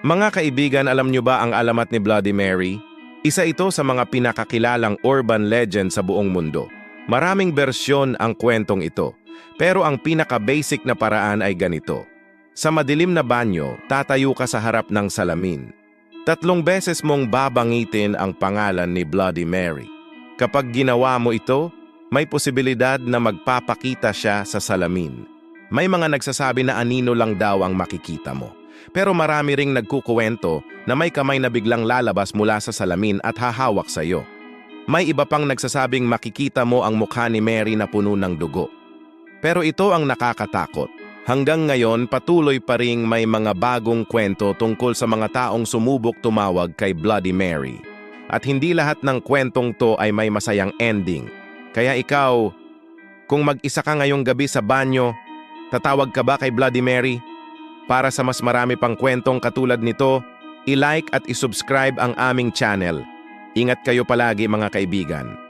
Mga kaibigan, alam nyo ba ang alamat ni Bloody Mary? Isa ito sa mga pinakakilalang urban legend sa buong mundo. Maraming bersyon ang kwentong ito, pero ang pinaka-basic na paraan ay ganito. Sa madilim na banyo, tatayo ka sa harap ng salamin. Tatlong beses mong babangitin ang pangalan ni Bloody Mary. Kapag ginawa mo ito, may posibilidad na magpapakita siya sa salamin. May mga nagsasabi na anino lang daw ang makikita mo. Pero marami ring nagkukuwento na may kamay na biglang lalabas mula sa salamin at hahawak sa iyo. May iba pang nagsasabing makikita mo ang mukha ni Mary na puno ng dugo. Pero ito ang nakakatakot. Hanggang ngayon, patuloy pa ring may mga bagong kwento tungkol sa mga taong sumubok tumawag kay Bloody Mary. At hindi lahat ng kwentong to ay may masayang ending. Kaya ikaw, kung mag-isa ka ngayong gabi sa banyo, tatawag ka ba kay Bloody Mary? Para sa mas marami pang kwentong katulad nito, i-like at i-subscribe ang aming channel. Ingat kayo palagi mga kaibigan.